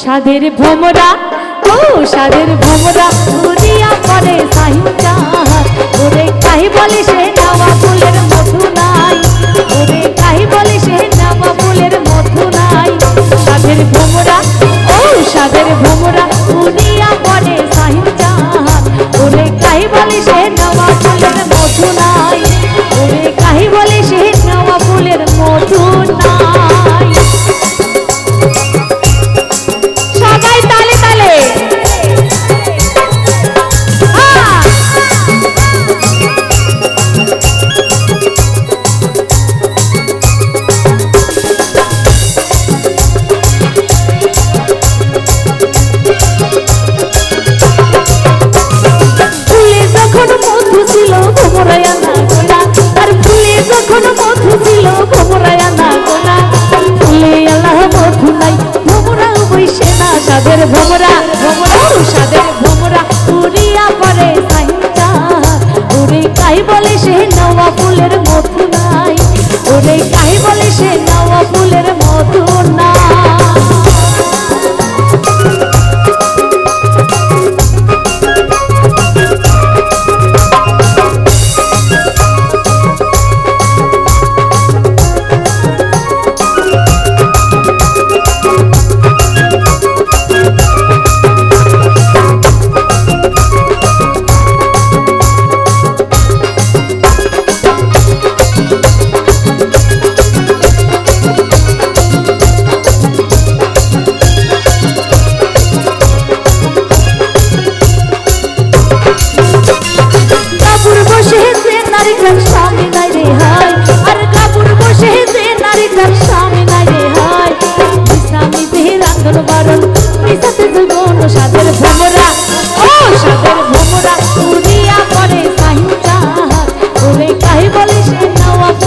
সাদের ভোমরা, ও সাদের ভোমরা ঘুরিয়া করে সাহিত্যা ওরে কাহি বলে সে নাওয়া ফুলের মধু নাই। ওরে কাহি বলে সে নাওয়া ফুলের মধু নাই। সাদের ভোমরা, ও সাদের ভোমরা ঘুরিয়া করে ওরে কাহি বলে সে নাওয়া ফুলের মধু নাই। ওরে কাহি বলে সে নাওয়া ফুলের মধু নাই। ভোমরায়া না সাদের ভোমরা ভোমরা সাদের ভোমরা। উড়িয়া পরে সাইন্তা ওরে কাই বলে সে নওয়া ফুলের নাই। ওরে কাই বলে সে নওয়া ফুলের মধু নাই কাপুর বসে যে নারী কার কাহি বলে কাহি বলে সে নাওয়া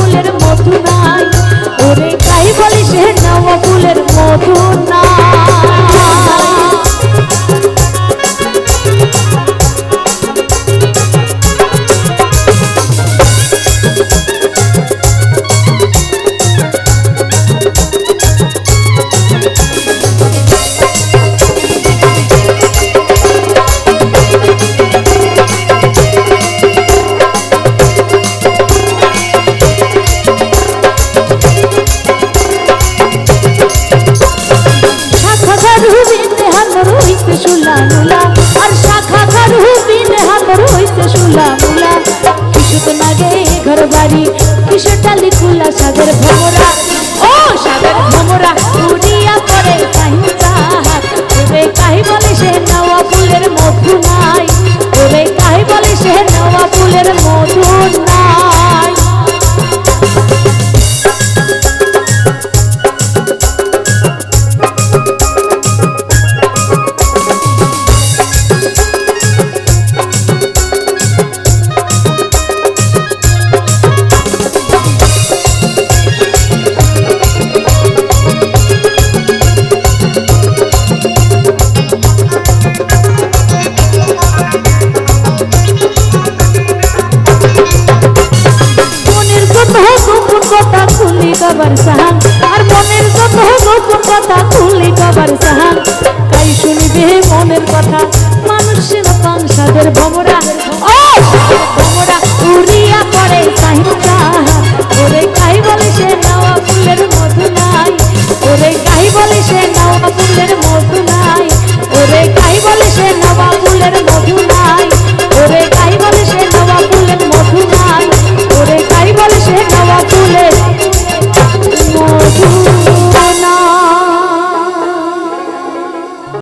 বাড়ি কিশোর টালি কুলা সাগর ভমরা কবার সাহান, আর মনের যত গোপন কথা খুলি কবার সাহান। তাই শুনিবে মনের কথা মানুষের পাংসাদের ভমরা। ও! ভমরা উড়িয়া পড়ে সাহিত্যা ওরে কাই বলে সে নাওয়া ফুলের মধু নাই? ওরে কাই বলে সে নাওয়া ফুলের মধু